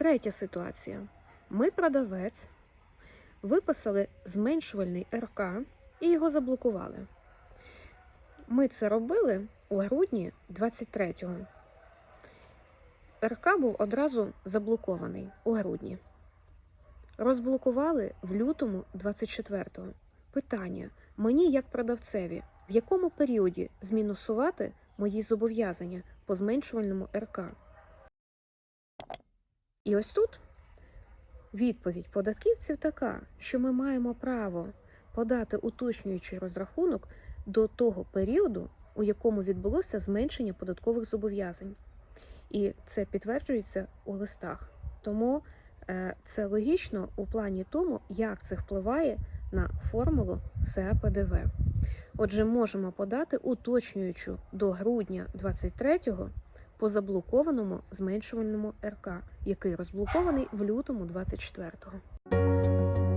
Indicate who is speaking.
Speaker 1: Третя ситуація. Ми продавець виписали зменшувальний РК і його заблокували. Ми це робили у грудні 23-го. РК був одразу заблокований у грудні. Розблокували в лютому 24-го. Питання: мені, як продавцеві, в якому періоді змінусувати мої зобов'язання по зменшувальному РК? І ось тут відповідь податківців така, що ми маємо право подати уточнюючий розрахунок до того періоду, у якому відбулося зменшення податкових зобов'язань. І це підтверджується у листах. Тому е, це логічно у плані тому, як це впливає на формулу СЕПДВ. Отже, можемо подати уточнюючу до грудня 23-го по заблокованому зменшувальному РК, який розблокований в лютому 24-го.